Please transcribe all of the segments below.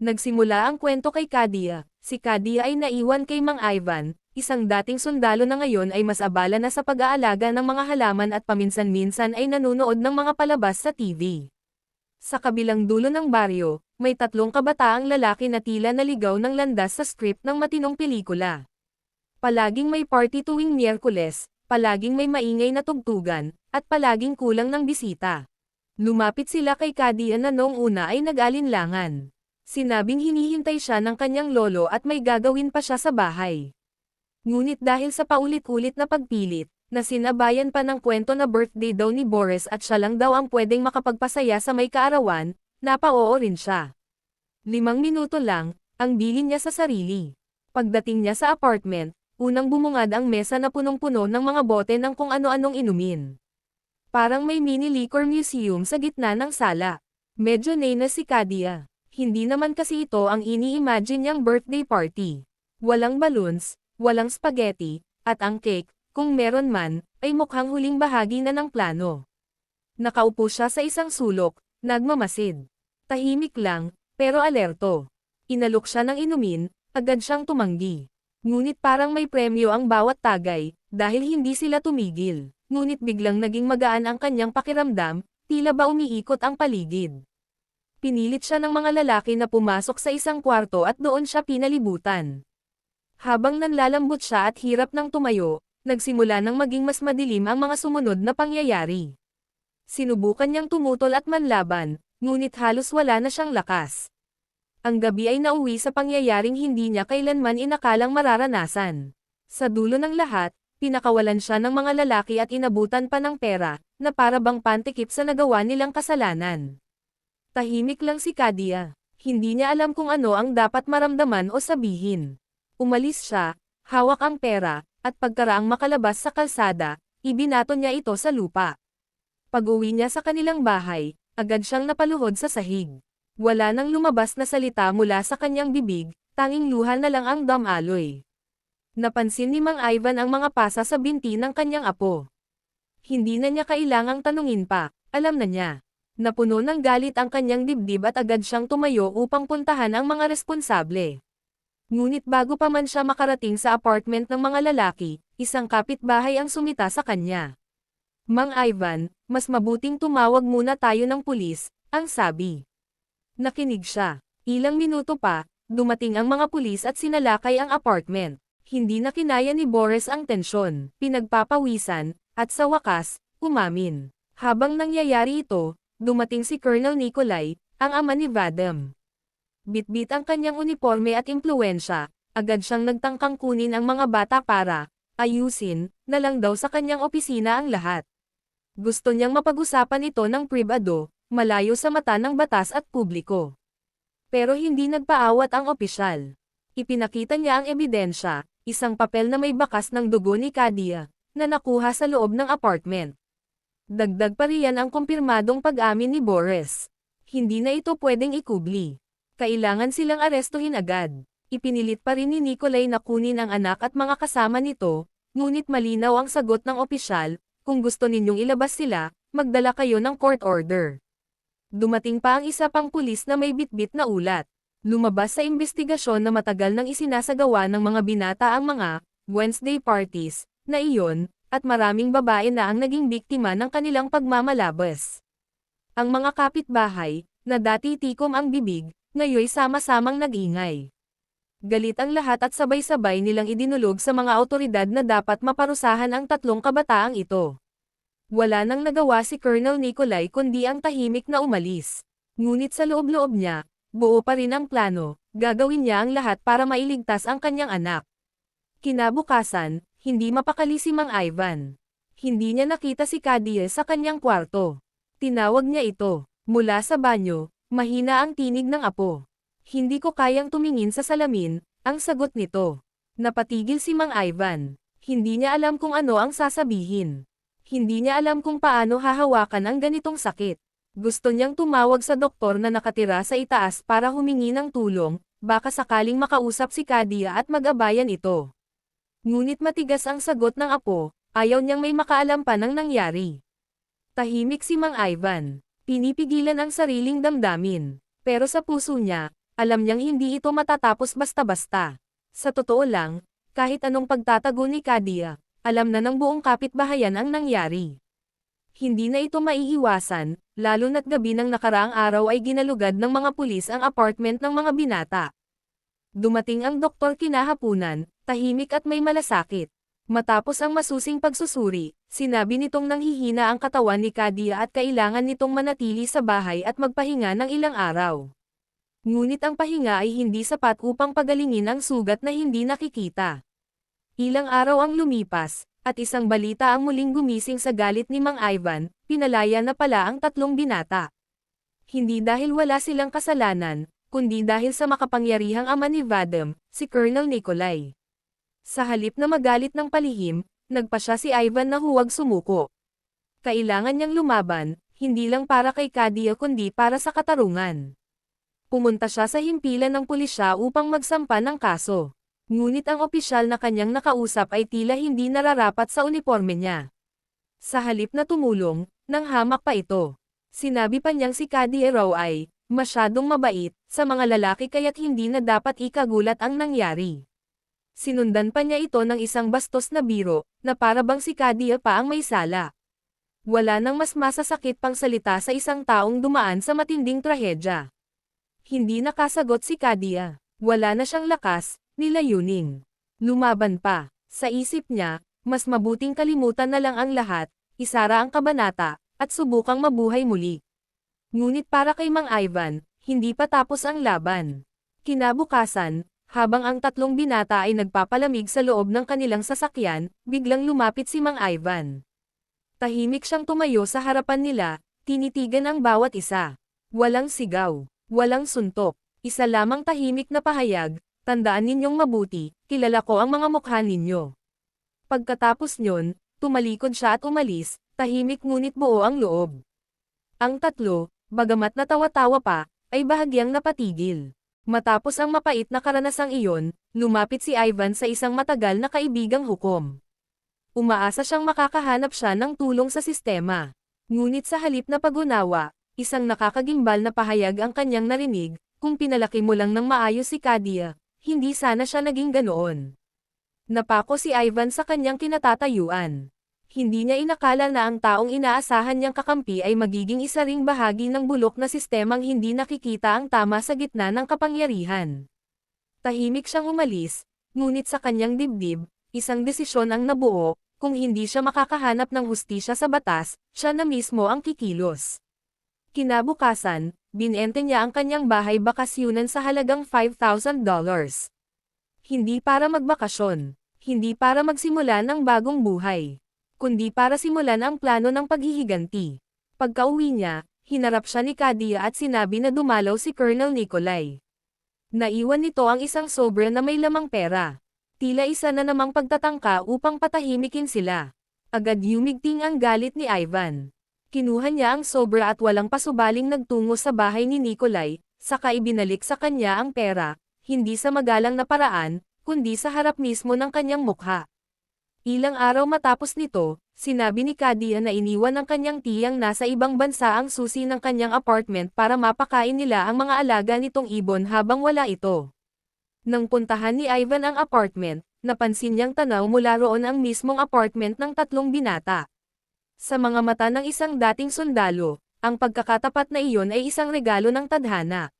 Nagsimula ang kwento kay Kadia. Si Kadia ay naiwan kay Mang Ivan, isang dating sundalo na ngayon ay mas abala na sa pag-aalaga ng mga halaman at paminsan-minsan ay nanonood ng mga palabas sa TV. Sa kabilang dulo ng baryo, may tatlong kabataang lalaki na tila naligaw ng landas sa script ng matinong pelikula. Palaging may party tuwing Miyerkules, palaging may maingay na tugtugan, at palaging kulang ng bisita. Lumapit sila kay Kadia na noong una ay nag-alinlangan. Sinabing hinihintay siya ng kanyang lolo at may gagawin pa siya sa bahay. Ngunit dahil sa paulit-ulit na pagpilit, na sinabayan pa ng kwento na birthday daw ni Boris at siya lang daw ang pwedeng makapagpasaya sa may kaarawan, napaoo rin siya. Limang minuto lang, ang bilin niya sa sarili. Pagdating niya sa apartment, unang bumungad ang mesa na punong-puno ng mga bote ng kung ano-anong inumin. Parang may mini liquor museum sa gitna ng sala. Medyo na si Kadia. Hindi naman kasi ito ang ini-imagine niyang birthday party. Walang balloons, walang spaghetti, at ang cake, kung meron man, ay mukhang huling bahagi na ng plano. Nakaupo siya sa isang sulok, nagmamasid. Tahimik lang, pero alerto. Inalok siya ng inumin, agad siyang tumanggi. Ngunit parang may premyo ang bawat tagay, dahil hindi sila tumigil. Ngunit biglang naging magaan ang kanyang pakiramdam, tila ba umiikot ang paligid. Pinilit siya ng mga lalaki na pumasok sa isang kwarto at doon siya pinalibutan. Habang nanlalambot siya at hirap ng tumayo, nagsimula ng maging mas madilim ang mga sumunod na pangyayari. Sinubukan niyang tumutol at manlaban, ngunit halos wala na siyang lakas. Ang gabi ay nauwi sa pangyayaring hindi niya kailanman inakalang mararanasan. Sa dulo ng lahat, pinakawalan siya ng mga lalaki at inabutan pa ng pera, na para bang pantikip sa nagawa nilang kasalanan. Tahimik lang si Kadia. Hindi niya alam kung ano ang dapat maramdaman o sabihin. Umalis siya, hawak ang pera, at pagkaraang makalabas sa kalsada, ibinato niya ito sa lupa. Pag-uwi niya sa kanilang bahay, agad siyang napaluhod sa sahig. Wala nang lumabas na salita mula sa kanyang bibig, tanging luha na lang ang damaloy. Napansin ni Mang Ivan ang mga pasa sa binti ng kanyang apo. Hindi na niya kailangang tanungin pa, alam na niya. Napuno ng galit ang kanyang dibdib at agad siyang tumayo upang puntahan ang mga responsable. Ngunit bago pa man siya makarating sa apartment ng mga lalaki, isang kapitbahay ang sumita sa kanya. Mang Ivan, mas mabuting tumawag muna tayo ng pulis, ang sabi. Nakinig siya. Ilang minuto pa, dumating ang mga pulis at sinalakay ang apartment. Hindi na kinaya ni Boris ang tensyon, pinagpapawisan, at sa wakas, umamin. Habang nangyayari ito, dumating si Colonel Nikolai, ang ama ni Vadim. Bitbit ang kanyang uniforme at impluensya, agad siyang nagtangkang kunin ang mga bata para, ayusin, na lang daw sa kanyang opisina ang lahat. Gusto niyang mapag-usapan ito ng pribado, malayo sa mata ng batas at publiko. Pero hindi nagpaawat ang opisyal. Ipinakita niya ang ebidensya, isang papel na may bakas ng dugo ni Kadia, na nakuha sa loob ng apartment. Dagdag pa riyan ang kumpirmadong pag-amin ni Boris. Hindi na ito pwedeng ikubli. Kailangan silang arestuhin agad. Ipinilit pa rin ni Nikolay na kunin ang anak at mga kasama nito, ngunit malinaw ang sagot ng opisyal, kung gusto ninyong ilabas sila, magdala kayo ng court order. Dumating pa ang isa pang pulis na may bitbit na ulat. Lumabas sa investigasyon na matagal nang isinasagawa ng mga binata ang mga Wednesday parties, na iyon, at maraming babae na ang naging biktima ng kanilang pagmamalabas. Ang mga kapitbahay, na dati tikom ang bibig, ngayoy sama-samang nag-ingay. Galit ang lahat at sabay-sabay nilang idinulog sa mga autoridad na dapat maparusahan ang tatlong kabataang ito. Wala nang nagawa si Colonel Nikolai kundi ang tahimik na umalis. Ngunit sa loob-loob niya, buo pa rin ang plano, gagawin niya ang lahat para mailigtas ang kanyang anak. Kinabukasan, hindi mapakali si Mang Ivan. Hindi niya nakita si Kadia sa kanyang kwarto. Tinawag niya ito. Mula sa banyo, mahina ang tinig ng apo. Hindi ko kayang tumingin sa salamin, ang sagot nito. Napatigil si Mang Ivan. Hindi niya alam kung ano ang sasabihin. Hindi niya alam kung paano hahawakan ang ganitong sakit. Gusto niyang tumawag sa doktor na nakatira sa itaas para humingi ng tulong, baka sakaling makausap si Kadia at mag-abayan ito. Ngunit matigas ang sagot ng apo, ayaw niyang may makaalam pa ng nangyari. Tahimik si Mang Ivan. Pinipigilan ang sariling damdamin. Pero sa puso niya, Alam niyang hindi ito matatapos basta-basta. Sa totoo lang, kahit anong pagtatago ni Kadia, alam na ng buong kapitbahayan ang nangyari. Hindi na ito maiiwasan, lalo na't gabi ng nakaraang araw ay ginalugad ng mga pulis ang apartment ng mga binata. Dumating ang doktor kinahapunan, tahimik at may malasakit. Matapos ang masusing pagsusuri, sinabi nitong nanghihina ang katawan ni Kadia at kailangan nitong manatili sa bahay at magpahinga ng ilang araw. Ngunit ang pahinga ay hindi sapat upang pagalingin ang sugat na hindi nakikita. Ilang araw ang lumipas, at isang balita ang muling gumising sa galit ni Mang Ivan, pinalaya na pala ang tatlong binata. Hindi dahil wala silang kasalanan, kundi dahil sa makapangyarihang ama ni Vadim, si Colonel Nikolai. Sa halip na magalit ng palihim, nagpa siya si Ivan na huwag sumuko. Kailangan niyang lumaban, hindi lang para kay Kadia kundi para sa katarungan. Pumunta siya sa himpilan ng pulisya upang magsampa ng kaso. Ngunit ang opisyal na kanyang nakausap ay tila hindi nararapat sa uniforme niya. Sa halip na tumulong, nang hamak pa ito. Sinabi pa niyang si Kadia raw ay, masyadong mabait, sa mga lalaki kaya't hindi na dapat ikagulat ang nangyari. Sinundan pa niya ito ng isang bastos na biro, na para bang si Kadia pa ang may sala. Wala nang mas masasakit pang salita sa isang taong dumaan sa matinding trahedya. Hindi nakasagot si Kadia. Wala na siyang lakas, nilayunin. Lumaban pa. Sa isip niya, mas mabuting kalimutan na lang ang lahat, isara ang kabanata, at subukang mabuhay muli. Ngunit para kay Mang Ivan, hindi pa tapos ang laban. Kinabukasan, habang ang tatlong binata ay nagpapalamig sa loob ng kanilang sasakyan, biglang lumapit si Mang Ivan. Tahimik siyang tumayo sa harapan nila, tinitigan ang bawat isa. Walang sigaw, walang suntok, isa lamang tahimik na pahayag, tandaan ninyong mabuti, kilala ko ang mga mukha ninyo. Pagkatapos nyon, tumalikod siya at umalis, tahimik ngunit buo ang loob. Ang tatlo, bagamat natawa-tawa pa, ay bahagyang napatigil. Matapos ang mapait na karanasang iyon, lumapit si Ivan sa isang matagal na kaibigang hukom. Umaasa siyang makakahanap siya ng tulong sa sistema. Ngunit sa halip na pagunawa, isang nakakagimbal na pahayag ang kanyang narinig, kung pinalaki mo lang ng maayos si Kadia, hindi sana siya naging ganoon. Napako si Ivan sa kanyang kinatatayuan hindi niya inakala na ang taong inaasahan niyang kakampi ay magiging isa ring bahagi ng bulok na sistemang hindi nakikita ang tama sa gitna ng kapangyarihan. Tahimik siyang umalis, ngunit sa kanyang dibdib, isang desisyon ang nabuo, kung hindi siya makakahanap ng hustisya sa batas, siya na mismo ang kikilos. Kinabukasan, binente niya ang kanyang bahay bakasyunan sa halagang $5,000. Hindi para magbakasyon, hindi para magsimula ng bagong buhay kundi para simulan ang plano ng paghihiganti. Pagkauwi niya, hinarap siya ni Kadia at sinabi na dumalaw si Colonel Nikolai. Naiwan nito ang isang sobra na may lamang pera. Tila isa na namang pagtatangka upang patahimikin sila. Agad yumigting ang galit ni Ivan. Kinuha niya ang sobra at walang pasubaling nagtungo sa bahay ni Nikolai, saka ibinalik sa kanya ang pera, hindi sa magalang na paraan, kundi sa harap mismo ng kanyang mukha. Ilang araw matapos nito, sinabi ni Kadia na iniwan ng kanyang tiyang nasa ibang bansa ang susi ng kanyang apartment para mapakain nila ang mga alaga nitong ibon habang wala ito. Nang puntahan ni Ivan ang apartment, napansin niyang tanaw mula roon ang mismong apartment ng tatlong binata. Sa mga mata ng isang dating sundalo, ang pagkakatapat na iyon ay isang regalo ng tadhana.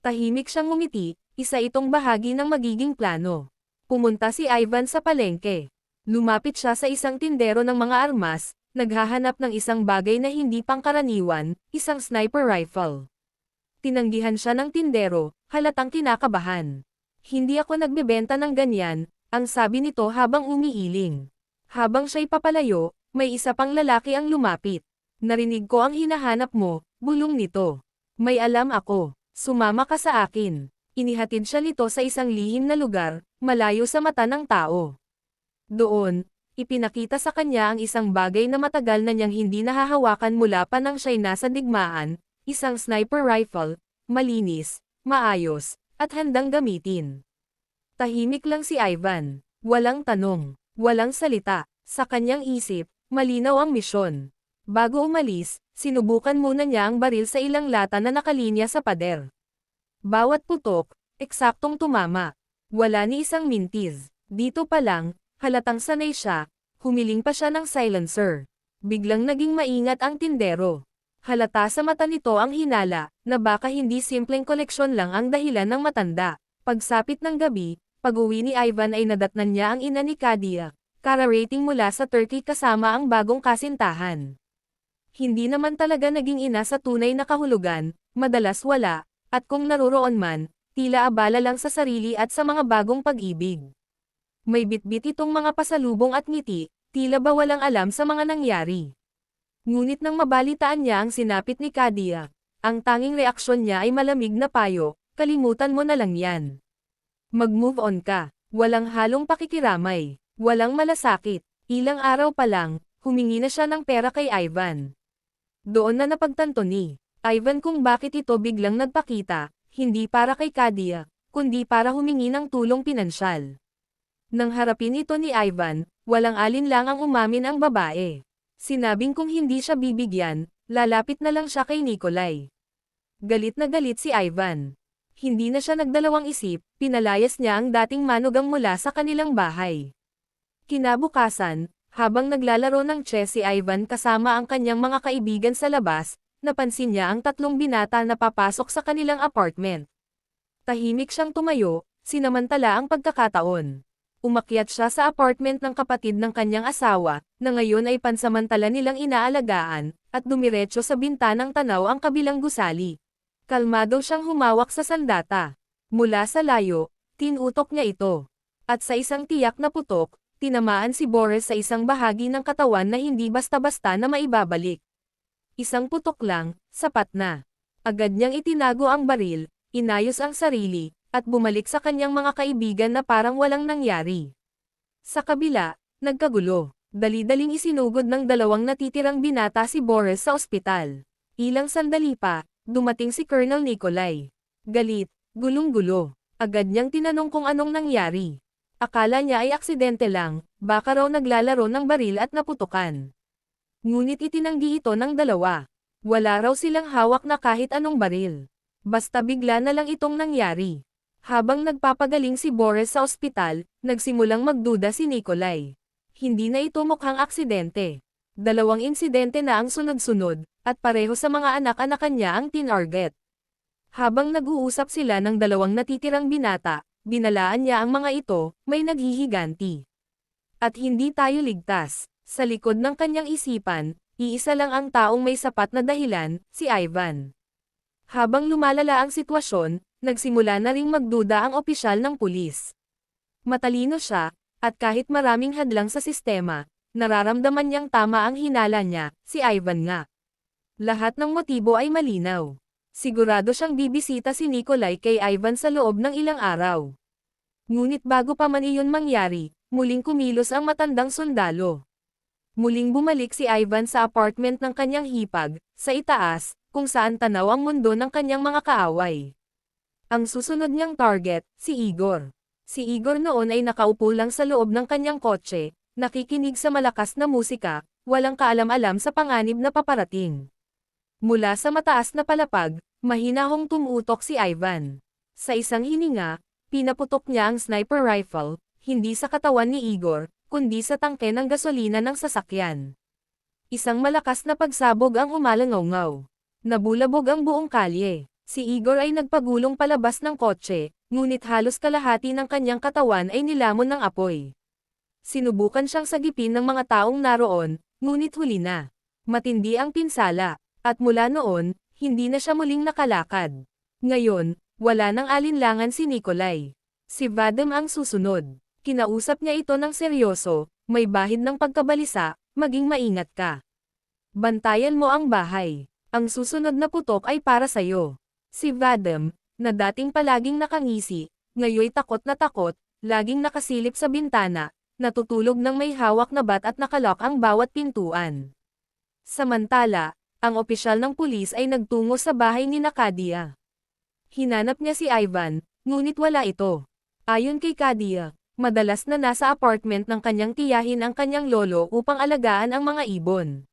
Tahimik siyang ngumiti, isa itong bahagi ng magiging plano. Pumunta si Ivan sa palengke. Lumapit siya sa isang tindero ng mga armas, naghahanap ng isang bagay na hindi pangkaraniwan, isang sniper rifle. Tinanggihan siya ng tindero, halatang kinakabahan. Hindi ako nagbebenta ng ganyan, ang sabi nito habang umiiling. Habang siya'y papalayo, may isa pang lalaki ang lumapit. Narinig ko ang hinahanap mo, bulong nito. May alam ako, sumama ka sa akin. Inihatid siya nito sa isang lihim na lugar, malayo sa mata ng tao. Doon, ipinakita sa kanya ang isang bagay na matagal na niyang hindi nahahawakan mula pa nang siya'y nasa digmaan, isang sniper rifle, malinis, maayos, at handang gamitin. Tahimik lang si Ivan, walang tanong, walang salita, sa kanyang isip, malinaw ang misyon. Bago umalis, sinubukan muna niya ang baril sa ilang lata na nakalinya sa pader. Bawat putok, eksaktong tumama. Wala ni isang mintiz. Dito pa lang, halatang sanay siya, humiling pa siya ng silencer. Biglang naging maingat ang tindero. Halata sa mata nito ang hinala, na baka hindi simpleng koleksyon lang ang dahilan ng matanda. Pagsapit ng gabi, pag-uwi ni Ivan ay nadatnan niya ang ina ni Kadia. Kara-rating mula sa Turkey kasama ang bagong kasintahan. Hindi naman talaga naging ina sa tunay na kahulugan, madalas wala, at kung naroroon man, tila abala lang sa sarili at sa mga bagong pag-ibig. May bitbit itong mga pasalubong at ngiti, tila ba walang alam sa mga nangyari. Ngunit nang mabalitaan niya ang sinapit ni Kadia, ang tanging reaksyon niya ay malamig na payo, kalimutan mo na lang yan. Mag-move on ka, walang halong pakikiramay, walang malasakit, ilang araw pa lang, humingi na siya ng pera kay Ivan. Doon na napagtanto ni Ivan kung bakit ito biglang nagpakita, hindi para kay Kadia, kundi para humingi ng tulong pinansyal. Nang harapin ito ni Ivan, walang alin lang ang umamin ang babae. Sinabing kung hindi siya bibigyan, lalapit na lang siya kay Nikolay. Galit na galit si Ivan. Hindi na siya nagdalawang isip, pinalayas niya ang dating manugang mula sa kanilang bahay. Kinabukasan, habang naglalaro ng chess si Ivan kasama ang kanyang mga kaibigan sa labas, napansin niya ang tatlong binata na papasok sa kanilang apartment. Tahimik siyang tumayo, sinamantala ang pagkakataon. Umakyat siya sa apartment ng kapatid ng kanyang asawa, na ngayon ay pansamantala nilang inaalagaan, at dumiretso sa bintanang tanaw ang kabilang gusali. Kalmado siyang humawak sa sandata. Mula sa layo, tinutok niya ito. At sa isang tiyak na putok, tinamaan si Boris sa isang bahagi ng katawan na hindi basta-basta na maibabalik. Isang putok lang, sapat na. Agad niyang itinago ang baril, inayos ang sarili, at bumalik sa kanyang mga kaibigan na parang walang nangyari. Sa kabila, nagkagulo. Dali-daling isinugod ng dalawang natitirang binata si Boris sa ospital. Ilang sandali pa, dumating si Colonel Nikolay. Galit, gulong-gulo. Agad niyang tinanong kung anong nangyari. Akala niya ay aksidente lang, baka raw naglalaro ng baril at naputukan. Ngunit itinanggi ito ng dalawa. Wala raw silang hawak na kahit anong baril. Basta bigla na lang itong nangyari. Habang nagpapagaling si Boris sa ospital, nagsimulang magduda si Nikolay. Hindi na ito mukhang aksidente. Dalawang insidente na ang sunod-sunod, at pareho sa mga anak-anakan niya ang tinarget. Habang nag-uusap sila ng dalawang natitirang binata, binalaan niya ang mga ito, may naghihiganti. At hindi tayo ligtas. Sa likod ng kanyang isipan, iisa lang ang taong may sapat na dahilan, si Ivan. Habang lumalala ang sitwasyon, nagsimula na ring magduda ang opisyal ng pulis. Matalino siya, at kahit maraming hadlang sa sistema, nararamdaman niyang tama ang hinala niya, si Ivan nga. Lahat ng motibo ay malinaw. Sigurado siyang bibisita si Nikolay kay Ivan sa loob ng ilang araw. Ngunit bago pa man iyon mangyari, muling kumilos ang matandang sundalo. Muling bumalik si Ivan sa apartment ng kanyang hipag, sa itaas, kung saan tanaw ang mundo ng kanyang mga kaaway. Ang susunod niyang target, si Igor. Si Igor noon ay nakaupo lang sa loob ng kanyang kotse, nakikinig sa malakas na musika, walang kaalam-alam sa panganib na paparating. Mula sa mataas na palapag, mahinahong tumutok si Ivan. Sa isang hininga, pinaputok niya ang sniper rifle, hindi sa katawan ni Igor, kundi sa tangke ng gasolina ng sasakyan. Isang malakas na pagsabog ang umalangaw-ngaw. Nabulabog ang buong kalye. Si Igor ay nagpagulong palabas ng kotse, ngunit halos kalahati ng kanyang katawan ay nilamon ng apoy. Sinubukan siyang sagipin ng mga taong naroon, ngunit huli na. Matindi ang pinsala, at mula noon, hindi na siya muling nakalakad. Ngayon, wala nang alinlangan si Nikolay. Si Vadim ang susunod. Kinausap niya ito ng seryoso, may bahid ng pagkabalisa, maging maingat ka. Bantayan mo ang bahay. Ang susunod na putok ay para sa'yo. Si Vadim, na dating palaging nakangisi, ngayoy takot na takot, laging nakasilip sa bintana, natutulog ng may hawak na bat at nakalok ang bawat pintuan. Samantala, ang opisyal ng pulis ay nagtungo sa bahay ni Nakadia. Hinanap niya si Ivan, ngunit wala ito. Ayon kay Kadia, madalas na nasa apartment ng kanyang tiyahin ang kanyang lolo upang alagaan ang mga ibon.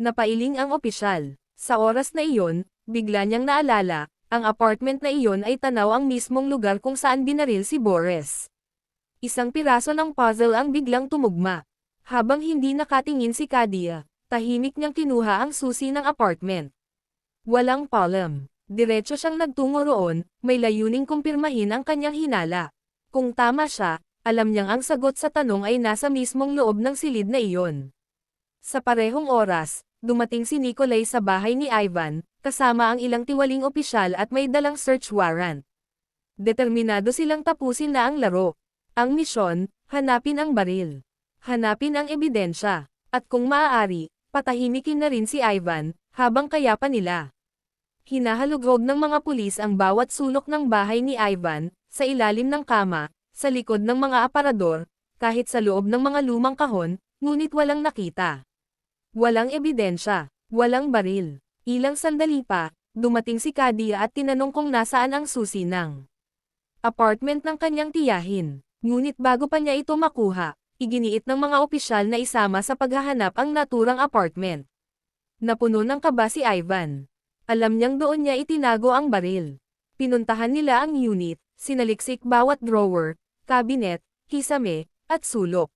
Napailing ang opisyal. Sa oras na iyon, bigla niyang naalala, Ang apartment na iyon ay tanaw ang mismong lugar kung saan binaril si Boris. Isang piraso ng puzzle ang biglang tumugma. Habang hindi nakatingin si Kadia, tahimik niyang kinuha ang susi ng apartment. Walang palm. Diretso siyang nagtungo roon, may layuning kumpirmahin ang kanyang hinala. Kung tama siya, alam niyang ang sagot sa tanong ay nasa mismong loob ng silid na iyon. Sa parehong oras, dumating si Nikolay sa bahay ni Ivan, kasama ang ilang tiwaling opisyal at may dalang search warrant. Determinado silang tapusin na ang laro. Ang misyon, hanapin ang baril. Hanapin ang ebidensya. At kung maaari, patahimikin na rin si Ivan, habang kaya pa nila. Hinahalugog ng mga pulis ang bawat sulok ng bahay ni Ivan, sa ilalim ng kama, sa likod ng mga aparador, kahit sa loob ng mga lumang kahon, ngunit walang nakita. Walang ebidensya, walang baril. Ilang sandali pa, dumating si Kadia at tinanong kung nasaan ang susi ng apartment ng kanyang tiyahin. Ngunit bago pa niya ito makuha, iginiit ng mga opisyal na isama sa paghahanap ang naturang apartment. Napuno ng kaba si Ivan. Alam niyang doon niya itinago ang baril. Pinuntahan nila ang unit, sinaliksik bawat drawer, cabinet, kisame, at sulok.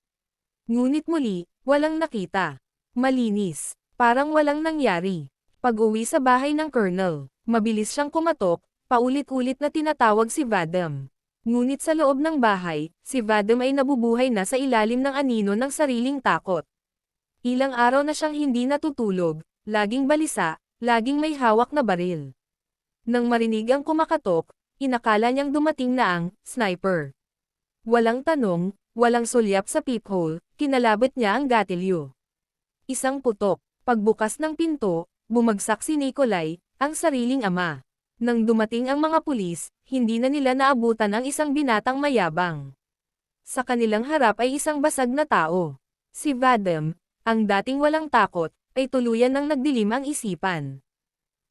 Ngunit muli, walang nakita. Malinis. Parang walang nangyari. Pag-uwi sa bahay ng colonel, mabilis siyang kumatok, paulit-ulit na tinatawag si Vadam. Ngunit sa loob ng bahay, si Vadam ay nabubuhay na sa ilalim ng anino ng sariling takot. Ilang araw na siyang hindi natutulog, laging balisa, laging may hawak na baril. Nang marinig ang kumakatok, inakala niyang dumating na ang sniper. Walang tanong, walang sulyap sa peephole, kinalabot niya ang gatilyo. Isang putok, pagbukas ng pinto, bumagsak si Nikolay, ang sariling ama. Nang dumating ang mga pulis, hindi na nila naabutan ang isang binatang mayabang. Sa kanilang harap ay isang basag na tao. Si Vadem, ang dating walang takot, ay tuluyan ng nagdilim ang isipan.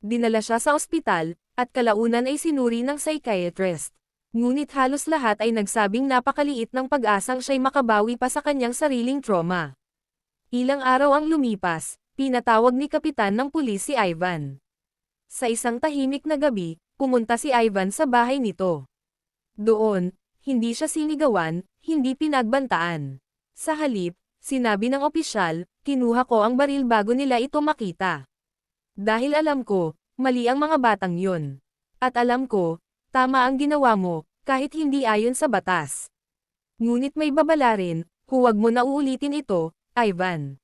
Dinala siya sa ospital, at kalaunan ay sinuri ng psychiatrist. Ngunit halos lahat ay nagsabing napakaliit ng pag-asang siya'y makabawi pa sa kanyang sariling trauma. Ilang araw ang lumipas, pinatawag ni kapitan ng pulis si Ivan. Sa isang tahimik na gabi, pumunta si Ivan sa bahay nito. Doon, hindi siya sinigawan, hindi pinagbantaan. Sa halip, sinabi ng opisyal, kinuha ko ang baril bago nila ito makita. Dahil alam ko, mali ang mga batang yun. At alam ko, tama ang ginawa mo, kahit hindi ayon sa batas. Ngunit may babala rin, huwag mo na uulitin ito, Ivan.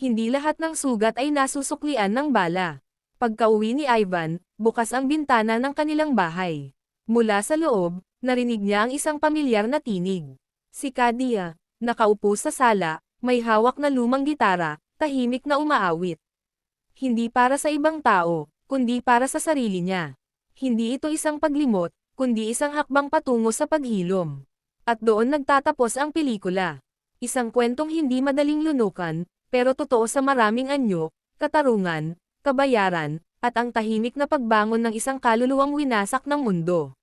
Hindi lahat ng sugat ay nasusuklian ng bala. Pagkauwi ni Ivan, bukas ang bintana ng kanilang bahay. Mula sa loob, narinig niya ang isang pamilyar na tinig. Si Kadia, nakaupo sa sala, may hawak na lumang gitara, tahimik na umaawit. Hindi para sa ibang tao, kundi para sa sarili niya. Hindi ito isang paglimot, kundi isang hakbang patungo sa paghilom. At doon nagtatapos ang pelikula. Isang kwentong hindi madaling lunukan, pero totoo sa maraming anyo, katarungan, kabayaran, at ang tahimik na pagbangon ng isang kaluluwang winasak ng mundo.